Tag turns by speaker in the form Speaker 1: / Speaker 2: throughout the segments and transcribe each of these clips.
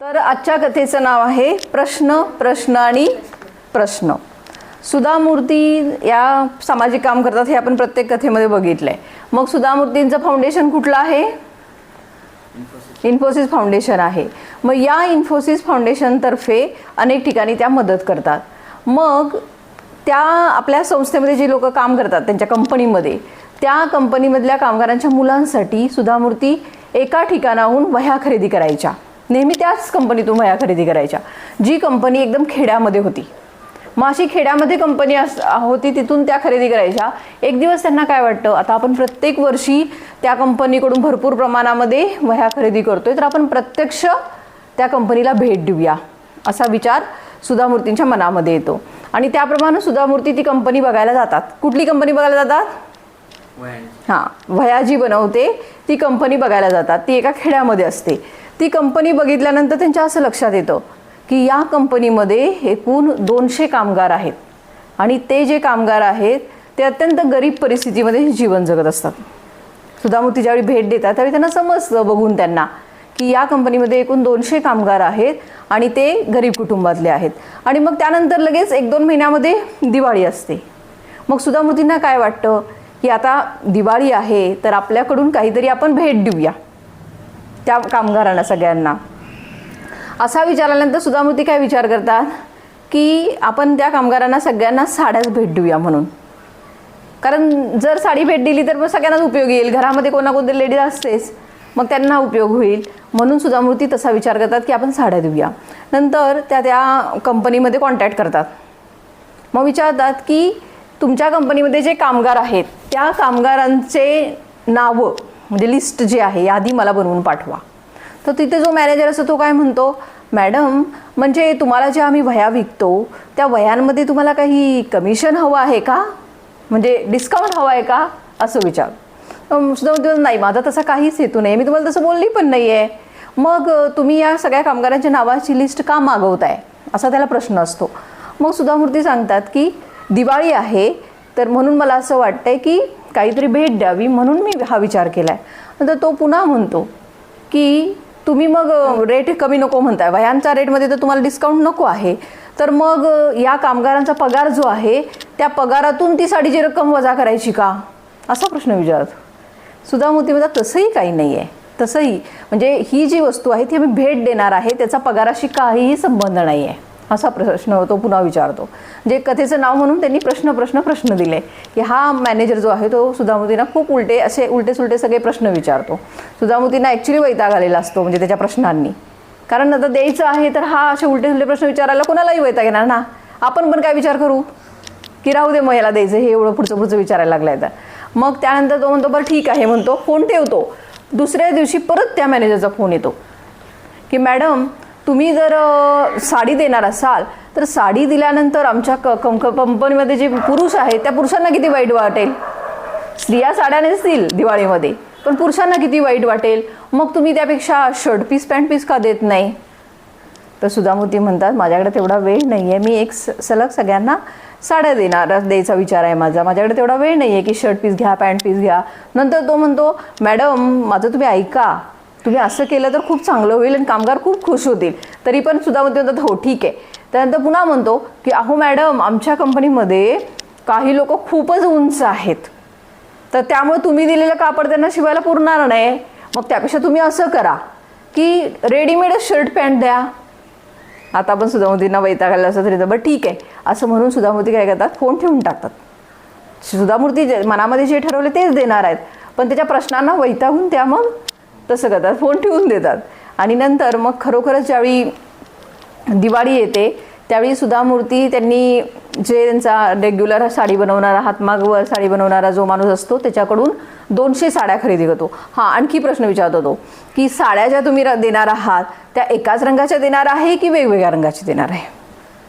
Speaker 1: तर आजच्या कथेचं नाव आहे प्रश्न प्रश्न आणि प्रश्न. सुधा मूर्ती या सामाजिक काम करतात हे आपण प्रत्येक कथेमध्ये बघितलंय. मग सुधा मूर्तींचं फाउंडेशन कुठलं आहे? इन्फोसिस फाउंडेशन आहे. मग या इन्फोसिस फाउंडेशनतर्फे अनेक ठिकाणी त्या मदत करतात. मग त्या आपल्या संस्थेमध्ये जी लोक काम करतात त्यांच्या कंपनीमध्ये त्या कंपनीमधल्या कामगारांच्या मुलांसाठी सुधामूर्ती एका ठिकाणाहून वह्या खरेदी करायच्या. नेहमी त्याच कंपनीतून वह्या खरेदी करायच्या. जी कंपनी एकदम खेड्यामध्ये होती. मग अशी खेड्यामध्ये कंपनी अस होती तिथून त्या खरेदी करायच्या. एक दिवस त्यांना काय वाटतं आता आपण प्रत्येक वर्षी त्या कंपनीकडून भरपूर प्रमाणामध्ये वह्या खरेदी करतोय तर आपण प्रत्यक्ष त्या कंपनीला भेट देऊया असा विचार सुधामूर्तींच्या मनामध्ये येतो. आणि त्याप्रमाणे सुधामूर्ती ती कंपनी बघायला जातात. कुठली कंपनी बघायला जातात? हां वह्या जी बनवते ती कंपनी बघायला जातात ती एका खेड्यामध्ये असते. ती कंपनी बघितल्यानंतर त्यांच्या असं लक्षात येतं की या कंपनीमध्ये एकूण दोनशे कामगार आहेत. आणि ते जे कामगार आहेत ते अत्यंत गरीब परिस्थितीमध्ये जीवन जगत असतात. सुधामूर्ती ज्यावेळी भेट देतात त्यावेळी त्यांना समजतं बघून त्यांना की या कंपनीमध्ये एकूण दोनशे कामगार आहेत आणि ते गरीब कुटुंबातले आहेत. आणि मग त्यानंतर लगेच एक दोन महिन्यामध्ये दिवाळी असते. मग सुधामूर्तींना काय वाटतं? की आता दिवाळी आहे तर आपल्याकडून काहीतरी आपण भेट देऊया. त्या कामगारांना सगळ्यांना. असा विचार आल्यानंतर सुधामूर्ती काय विचार करतात? की आपण त्या कामगारांना सगळ्यांना साड्याच भेट देऊया म्हणून. कारण जर साडी भेट दिली तर मग सगळ्यांनाच उपयोग येईल. घरामध्ये कोणाकोणतरी लेडीज असतेच मग त्यांना उपयोग होईल. म्हणून सुधामूर्ती तसा विचार करतात की आपण साड्या देऊया. नंतर त्या त्या कंपनीमध्ये कॉन्टॅक्ट करतात. मग विचारतात की तुमच्या कंपनीमध्ये जे कामगार आहेत त्या कामगारांचे नावं म्हणजे लिस्ट जी आहे यादी मला बनवून पाठवा. तर तिथे जो मॅनेजर असतो तो काय म्हणतो मॅडम म्हणजे तुम्हाला ज्या आम्ही वह्या विकतो त्या वह्यांमध्ये तुम्हाला काही कमिशन हवं आहे का? म्हणजे डिस्काउंट हवं आहे का? असं विचार. अं, सुद्धा नाही माझा तसा काहीच हेतू नाही. मी तुम्हाला तसं बोलली पण नाही आहे मग तुम्ही या सगळ्या कामगारांच्या नावाची लिस्ट का मागवताय? असा त्याला प्रश्न असतो. मग सुधामूर्ती सांगतात की दिवाळी आहे तर म्हणून मला असं वाटतंय की काहीतरी भेट द्यावी म्हणून मी हा विचार केला आहे नंतर तो पुन्हा म्हणतो की तुम्ही मग रेट कमी नको म्हणताय. वह्यांच्या रेटमध्ये तर तुम्हाला डिस्काउंट नको आहे. तर मग या कामगारांचा पगार जो आहे त्या पगारातून ती साडीची रक्कम वजा करायची का? असा प्रश्न विचारत. सुधामूर्ती म्हणतात तसंही काही नाही आहे तसंही. म्हणजे ही जी वस्तू आहे ती आम्ही भेट देणार आहे. त्याचा पगाराशी काहीही संबंध नाही आहे असा प्रश्न तो पुन्हा विचारतो. जे कथेचं नाव म्हणून त्यांनी प्रश्न प्रश्न प्रश्न दिले. की हा मॅनेजर जो आहे तो सुधामूर्तींना खूप उलटे असे उलटे सुलटे सगळे प्रश्न विचारतो. सुधामूर्तींना ॲक्च्युली वैताग आलेला असतो म्हणजे त्याच्या प्रश्नांनी. कारण आता द्यायचं आहे तर हा असे उलटे सुलटे प्रश्न विचारायला कोणालाही वैताग येणार ना? आपण पण काय विचार करू? की राहू दे मग याला द्यायचं हे एवढं पुढचं पुढचं विचारायला लागलाय तर. मग त्यानंतर तो म्हणतो बरं ठीक आहे म्हणतो फोन ठेवतो. दुसऱ्या दिवशी परत त्या मॅनेजरचा फोन येतो. की मॅडम तुम्ही जर साडी देणार असाल तर साडी दिल्यानंतर आमच्या क कं- कंपनीमध्ये जे पुरुष आहेत त्या पुरुषांना किती वाईट वाटेल? स्त्रिया साड्या नेसतील दिवाळीमध्ये पण पुरुषांना किती वाईट वाटेल? मग तुम्ही त्यापेक्षा शर्ट पीस पॅन्ट पीस का देत नाही? तर सुधामूर्ती म्हणतात माझ्याकडे तेवढा वेळ नाही आहे मी एक स सलग सगळ्यांना साड्या देणार द्यायचा विचार आहे माझा. माझ्याकडे तेवढा वेळ नाही आहे की शर्ट पीस घ्या पॅन्ट पीस घ्या. नंतर तो म्हणतो मॅडम माझं तुम्ही ऐका. तुम्ही असं केलं तर खूप चांगलं होईल आणि कामगार खूप खुश होतील. तरी पण सुधामूर्ती म्हणतात हो ठीक आहे. त्यानंतर पुन्हा म्हणतो की अहो मॅडम आमच्या कंपनीमध्ये काही लोक खूपच उंच आहेत. तर त्यामुळे तुम्ही दिलेलं कापड त्यांना शिवायला पुरणार नाही. मग त्यापेक्षा तुम्ही असं करा की रेडीमेडच शर्ट पॅन्ट द्या. आता आपण सुधामूर्तींना वैतागायला असं तरी तर. बरं ठीक आहे. असं म्हणून सुधामूर्ती काय करतात? फोन ठेवून टाकतात. सुधामूर्ती जे मनामध्ये जे ठरवले तेच देणार आहेत. पण त्याच्या प्रश्नांना वैतागून त्या मग. तसं करतात. फोन ठेवून देतात. आणि नंतर मग खरोखरच ज्यावेळी दिवाळी येते त्यावेळी सुधामूर्ती त्यांनी जे त्यांचा रेग्युलर साडी बनवणारा हातमागवर साडी बनवणारा जो माणूस असतो त्याच्याकडून दोनशे साड्या खरेदी करतो. हां आणखी प्रश्न विचारतो तो की साड्या ज्या तुम्ही र- देणार आहात त्या एकाच रंगाच्या देणार आहे की वेगवेगळ्या रंगाची देणार आहे?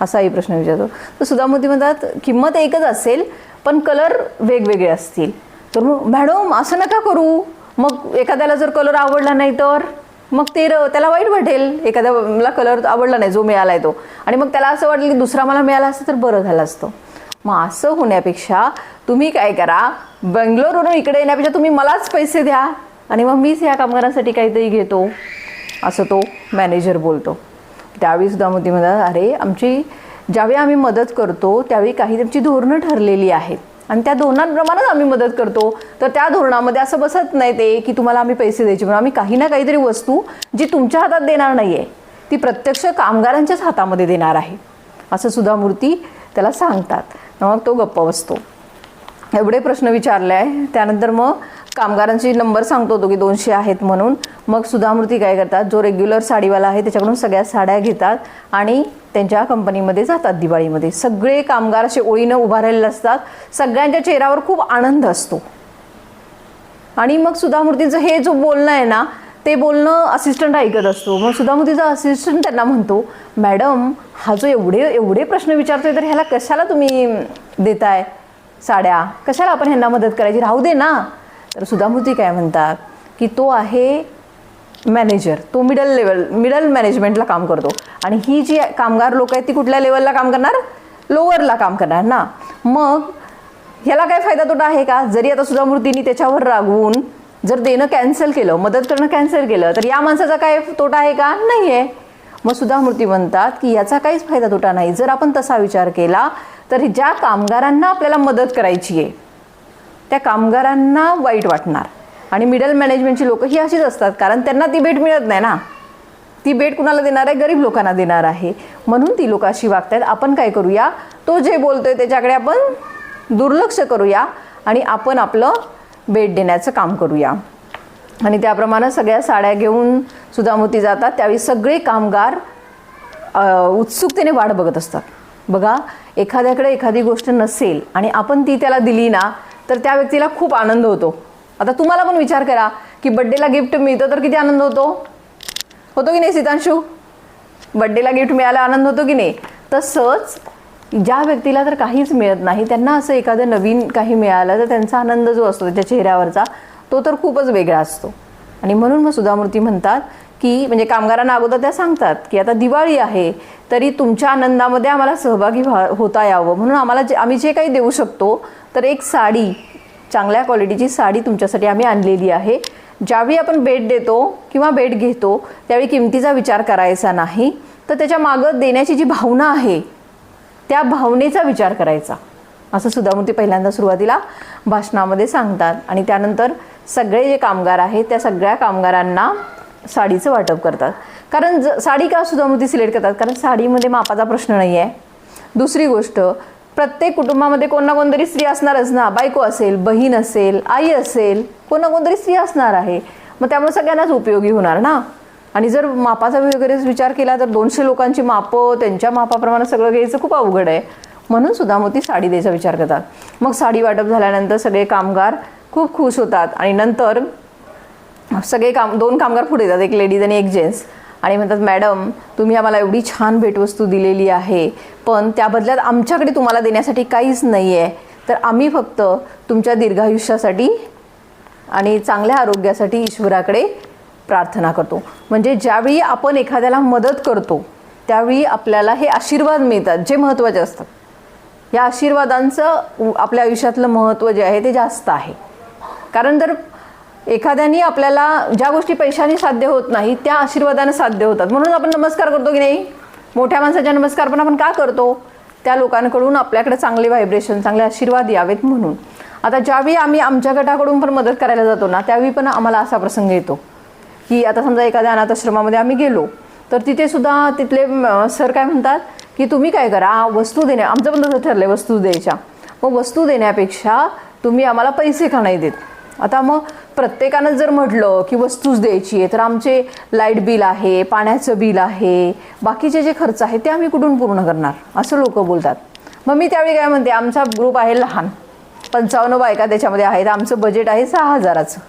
Speaker 1: असाही प्रश्न विचारतो. तर सुधामूर्ती म्हणतात किंमत एकच असेल पण कलर वेगवेगळे असतील. तर मग मॅडम असं नका करू. मग एखाद्याला जर कलर आवडला नाही तर? मग ते र- त्याला वाईट वाटेल. एखाद्याला कलर आवडला नाही जो मिळाला आहे तो. आणि मग त्याला असं वाटेल की दुसरा मला मिळाला असतं तर बरं झालं असतं. मग असं होण्यापेक्षा तुम्ही काय करा बेंगलोरवरून इकडे येण्यापेक्षा तुम्ही मलाच पैसे द्या. आणि मग मीच ह्या कामगारांसाठी काहीतरी घेतो असं तो मॅनेजर बोलतो. त्यावेळी सुद्धा मोती म्हणतात अरे आमची ज्यावेळी आम्ही मदत करतो त्यावेळी काही त्यांची धोरणं ठरलेली आहेत. आणि त्या धोरणांप्रमाणेच आम्ही मदत करतो. तर त्या धोरणामध्ये असं बसत नाही ते की तुम्हाला आम्ही पैसे द्यायचे म्हणून. आम्ही काही ना काहीतरी वस्तू जी तुमच्या हातात देणार नाही आहे ती प्रत्यक्ष कामगारांच्याच हातामध्ये देणार आहे. असं सुद्धा मूर्ती त्याला सांगतात. मग तो गप्प बसतो. एवढे प्रश्न विचारले. आहे त्यानंतर मग कामगारांची नंबर सांगतो तो की दोनशे आहेत म्हणून. मग सुधामूर्ती काय करतात? जो रेग्युलर साडीवाला आहे त्याच्याकडून सगळ्या साड्या घेतात आणि त्यांच्या कंपनीमध्ये जातात दिवाळीमध्ये. सगळे कामगार असे ओळीनं उभारलेले असतात. सगळ्यांच्या चेहऱ्यावर खूप आनंद असतो. आणि मग सुधामूर्तीचं हे जो बोलणं आहे ना ते बोलणं असिस्टंट ऐकत असतो. मग सुधामूर्तीचा असिस्टंट त्यांना म्हणतो मॅडम हा जो एवढे एवढे प्रश्न विचारतोय तर ह्याला कशाला तुम्ही देताय साड्या? कशाला आपण ह्यांना मदत करायची? राहू दे ना. तर सुधामूर्ती काय म्हणतात की तो आहे मॅनेजर तो मिडल लेवल मिडल मॅनेजमेंटला काम करतो. आणि ही जी कामगार लोक आहेत ती कुठल्या लेवलला काम करणार? लोअरला काम करणार ना? मग ह्याला काय फायदा तोटा आहे का? जरी आता सुधामूर्तींनी त्याच्यावर रागवून जर देणं कॅन्सल केलं मदत करणं कॅन्सल केलं तर या माणसाचा काय तोटा आहे का? नाही आहे मग सुधामूर्ती म्हणतात की याचा काहीच फायदा तोटा नाही. जर आपण तसा विचार केला तर ज्या कामगारांना आपल्याला मदत करायची आहे त्या कामगारांना वाईट वाटणार. आणि मिडल मॅनेजमेंटची लोक ही अशीच असतात. कारण त्यांना ती भेट मिळत नाही ना. ती भेट कुणाला देणार आहे? गरीब लोकांना देणार आहे. म्हणून ती लोक अशी वागतात आपण काय करूया? तो जे बोलतोय त्याच्याकडे आपण दुर्लक्ष करूया आणि आपण आपलं भेट देण्याचं काम करूया. आणि त्याप्रमाणे सगळ्या साड्या घेऊन सुधामोती जातात. त्यावेळी सगळे कामगार उत्सुकतेने वाट बघत असतात. बघा एखाद्याकडे एखादी गोष्ट नसेल आणि आपण ती त्याला दिली ना तर त्या व्यक्तीला खूप आनंद होतो. आता तुम्हाला पण विचार करा की बड्डेला गिफ्ट मिळतं तर किती आनंद होतो? होतो की नाही सीतांशू? बड्डेला गिफ्ट मिळायला आनंद होतो की नाही? तसंच ज्या व्यक्तीला तर काहीच मिळत नाही त्यांना असं एखादं नवीन काही मिळालं तर त्यांचा आनंद जो असतो त्याच्या चेहऱ्यावरचा तो तर खूपच वेगळा असतो. आणि म्हणून मग सुधामूर्ती म्हणतात की म्हणजे कामगारांना अगोदर त्या सांगतात की आता दिवाळी आहे तरी तुमच्या आनंदामध्ये आम्हाला सहभागी व्हा होता यावं. म्हणून आम्हाला जे आम्ही जे काही देऊ शकतो तर एक साडी चांगल्या क्वालिटीची साडी तुमच्यासाठी आम्ही आणलेली आहे. ज्यावेळी आपण भेट देतो किंवा भेट घेतो त्यावेळी किमतीचा विचार करायचा नाही. तर त्याच्या मागं देण्याची जी भावना आहे त्या भावनेचा विचार करायचा. असं सुधामूर्ती पहिल्यांदा सुरुवातीला भाषणामध्ये सांगतात. आणि त्यानंतर सगळे जे कामगार आहेत त्या सगळ्या कामगारांना साडीचं वाटप करतात. कारण ज साडी का सुधामूर्ती सिलेक्ट करतात? कारण साडीमध्ये मापाचा प्रश्न नाही आहे दुसरी गोष्ट प्रत्येक कुटुंबामध्ये कोण ना कोणतरी स्त्री असणारच ना? बायको असेल बहीण असेल आई असेल कोण ना कोणतरी स्त्री असणार आहे. मग त्यामुळे सगळ्यांनाच उपयोगी होणार ना? आणि जर मापाचा वगैरे विचार केला तर दोनशे लोकांची मापं त्यांच्या मापाप्रमाणे सगळं घ्यायचं खूप अवघड आहे. म्हणून सुद्धा मोती साडी द्यायचा विचार करतात. मग साडी वाटप झाल्यानंतर सगळे कामगार खूप खुश होतात. आणि नंतर सगळे काम दोन कामगार पुढे येतात. एक लेडीज आणि एक जेंट्स. आणि म्हणतात मॅडम तुम्ही आम्हाला एवढी छान भेटवस्तू दिलेली आहे पण त्या बदल्यात आमच्याकडे तुम्हाला देण्यासाठी काहीच नाही आहे तर आम्ही फक्त तुमच्या दीर्घायुष्यासाठी आणि चांगल्या आरोग्यासाठी ईश्वराकडे प्रार्थना करतो. म्हणजे ज्यावेळी आपण एखाद्याला मदत करतो त्यावेळी आपल्याला हे आशीर्वाद मिळतात जे महत्त्वाचे असतात. या आशीर्वादांचं आपल्या आयुष्यातलं महत्त्व जे आहे ते जास्त आहे. कारण जर एखाद्यानी आपल्याला ज्या गोष्टी पैशाने साध्य होत नाही त्या आशीर्वादाने साध्य होतात. म्हणून आपण नमस्कार करतो की नाही? मोठ्या माणसाच्या नमस्कार पण आपण का करतो? त्या लोकांकडून आपल्याकडे चांगले व्हायब्रेशन चांगले आशीर्वाद यावेत म्हणून. आता ज्यावेळी आम्ही आमच्या गटाकडून पण मदत करायला जातो ना त्यावेळी पण आम्हाला असा प्रसंग येतो. की आता समजा एखाद्या अनाथाश्रमामध्ये आम्ही गेलो तर तिथे सुद्धा तिथले सर काय म्हणतात? की तुम्ही काय करा? वस्तू देण्या आमचं पण तसं ठरलं आहे वस्तू द्यायच्या. मग वस्तू देण्यापेक्षा तुम्ही आम्हाला पैसे का नाही देत? आता मग प्रत्येकानं जर म्हटलं की वस्तूच द्यायची आहे तर आमचे लाइट बिल आहे पाण्याचं बिल आहे बाकीचे जे खर्च आहे ते आम्ही कुठून पूर्ण करणार? असं लोक बोलतात. मग मी त्यावेळी काय म्हणते आमचा ग्रुप आहे लहान. पंचावन्न बायका त्याच्यामध्ये आहेत आमचं बजेट आहे सहा हजाराचं.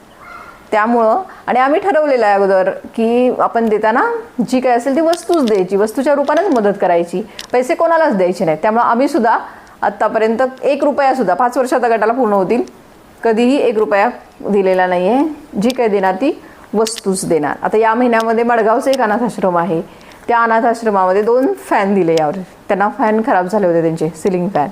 Speaker 1: त्यामुळं आणि आम्ही ठरवलेलं आहे अगोदर की आपण देताना जी काय असेल ती वस्तूच द्यायची वस्तूच्या रूपानेच मदत करायची. पैसे कोणालाच द्यायचे नाहीत. त्यामुळं आम्ही सुद्धा आत्तापर्यंत एक रुपया सुद्धा पाच वर्षात गटाला पूर्ण होतील कधीही एक रुपया दिलेला नाही आहे जी काय देणार ती वस्तूच देणार. आता या महिन्यामध्ये मडगावचं एक अनाथाश्रम आहे. त्या अनाथाश्रमामध्ये दोन फॅन दिले यावर. त्यांना फॅन खराब झाले होते त्यांचे सिलिंग फॅन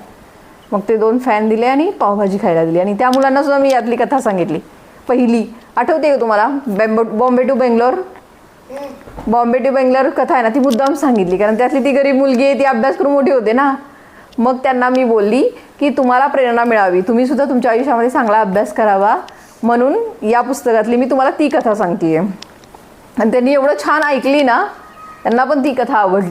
Speaker 1: मग ते दोन फॅन दिले आणि पावभाजी खायला दिली. आणि त्या मुलांना सुद्धा मी यातली कथा सांगितली. पहिली आठवते का तुम्हाला? बॅम्बो बॉम्बे टू बेंगलोर? बॉम्बे टू बेंगलोर कथा आहे ना ती मुद्दाम सांगितली. कारण त्यातली ती गरीब मुलगी आहे ती अभ्यास करून मोठी होते ना. मग त्यांना मी बोलली की तुम्हाला प्रेरणा मिळावी. तुम्ही सुद्धा तुमच्या आयुष्यामध्ये चांगला अभ्यास करावा. म्हणून या पुस्तकातली मी तुम्हाला ती कथा सांगते आहे आणि त्यांनी एवढं छान ऐकली ना त्यांना पण ती कथा आवडली.